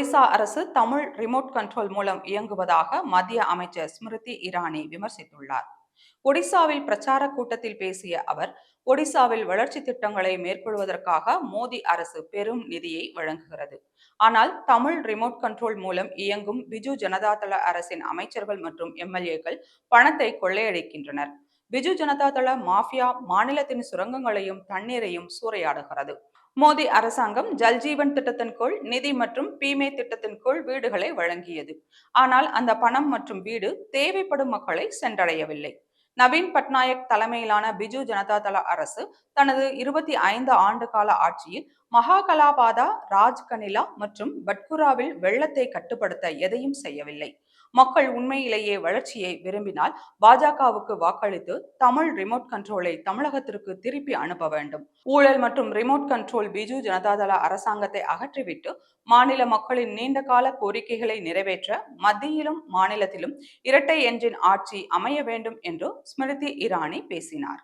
Odisha அரசு Tamil remote control மூலம் இயங்குவதாக மத்திய அமைச்சர் ஸ்மிருதி இரானி விமர்சித்துள்ளார். ஒடிசாவில் பிரச்சார கூட்டத்தில் பேசிய அவர் ஒடிசாவில் வளர்ச்சி திட்டங்களை மேற்கொள்வதற்காக மோடி அரசு பெரும் நிதியை வழங்குகிறது. ஆனால் தமிழ் ரிமோட் கண்ட்ரோல் மூலம் இயங்கும் பிஜு ஜனதாதள அரசின் அமைச்சர்கள் மற்றும் எம்எல்ஏக்கள் பணத்தை கொள்ளையடிக்கின்றனர். பிஜு ஜனதாதள மாஃபியா மாநிலத்தின் சுரங்கங்களையும் தண்ணீரையும் சூறையாடுகிறது. மோடி அரசாங்கம் ஜல்ஜீவன் திட்டத்தின் கீழ் நிதி மற்றும் பீமே திட்டத்தின் கீழ் வீடுகளை வழங்கியது. ஆனால் அந்த பணம் மற்றும் வீடு தேவைப்படும் மக்களை சென்றடையவில்லை. நவீன் பட்நாயக் தலைமையிலான பிஜு ஜனதாதள அரசு தனது இருபத்தி ஐந்து ஆண்டு கால ஆட்சியில் மகாகலாபாதா ராஜ்கனிலா மற்றும் பட்குராவில் வெள்ளத்தை கட்டுப்படுத்த எதையும் செய்யவில்லை. மக்கள் உண்மையிலேயே வளர்ச்சியை விரும்பினால் பாஜகவுக்கு வாக்களித்து தமிழ் ரிமோட் கண்ட்ரோலை தமிழகத்திற்கு திருப்பி அனுப்ப வேண்டும். ஊழல் மற்றும் ரிமோட் கண்ட்ரோல் பிஜு ஜனதாதள அரசாங்கத்தை அகற்றிவிட்டு மாநில மக்களின் நீண்ட கால கோரிக்கைகளை நிறைவேற்ற மத்தியிலும் மாநிலத்திலும் இரட்டை என்ஜின் ஆட்சி அமைய வேண்டும் என்று ஸ்மிருதி இரானி பேசினார்.